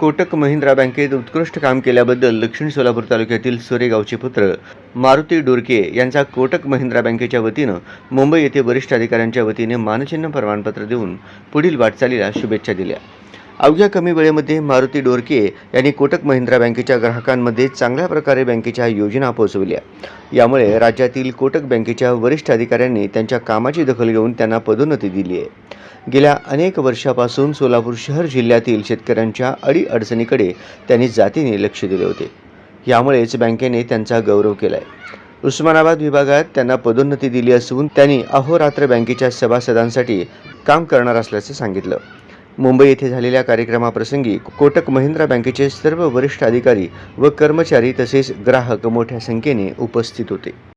कोटक महिंद्रा बँकेत उत्कृष्ट काम केल्याबद्दल दक्षिण सोलापूर तालुक्यातील सोरेगावचे पुत्र मारुती डोरके यांचा कोटक महिंद्रा बँकेच्या वतीनं मुंबई येथे वरिष्ठ अधिकाऱ्यांच्या वतीने मानचिन्ह प्रमाणपत्र देऊन पुढील वाटचालीला शुभेच्छा दिल्या. अवघ्या कमी वेळेमध्ये मारुती डोरके यांनी कोटक महिंद्रा बँकेच्या ग्राहकांमध्ये चांगल्या प्रकारे बँकेच्या योजना पोहोचविल्या. यामुळे राज्यातील कोटक बँकेच्या वरिष्ठ अधिकाऱ्यांनी त्यांच्या कामाची दखल घेऊन त्यांना पदोन्नती दिली आहे गेल्या अनेक वर्षापासून सोलापूर शहर जिल्ह्यातील शेतकऱ्यांच्या अडीअडचणीकडे त्यांनी जातीने लक्ष दिले होते. यामुळेच बँकेने त्यांचा गौरव केला आहे उस्मानाबाद विभागात त्यांना पदोन्नती दिली असून त्यांनी अहोरात्र बँकेच्या सभासदांसाठी काम करणार असल्याचं सांगितलं. मुंबई येथे झालेल्या कार्यक्रमाप्रसंगी कोटक महिंद्रा बँकेचे सर्व वरिष्ठ अधिकारी व कर्मचारी तसेच ग्राहक मोठ्या संख्येने उपस्थित होते.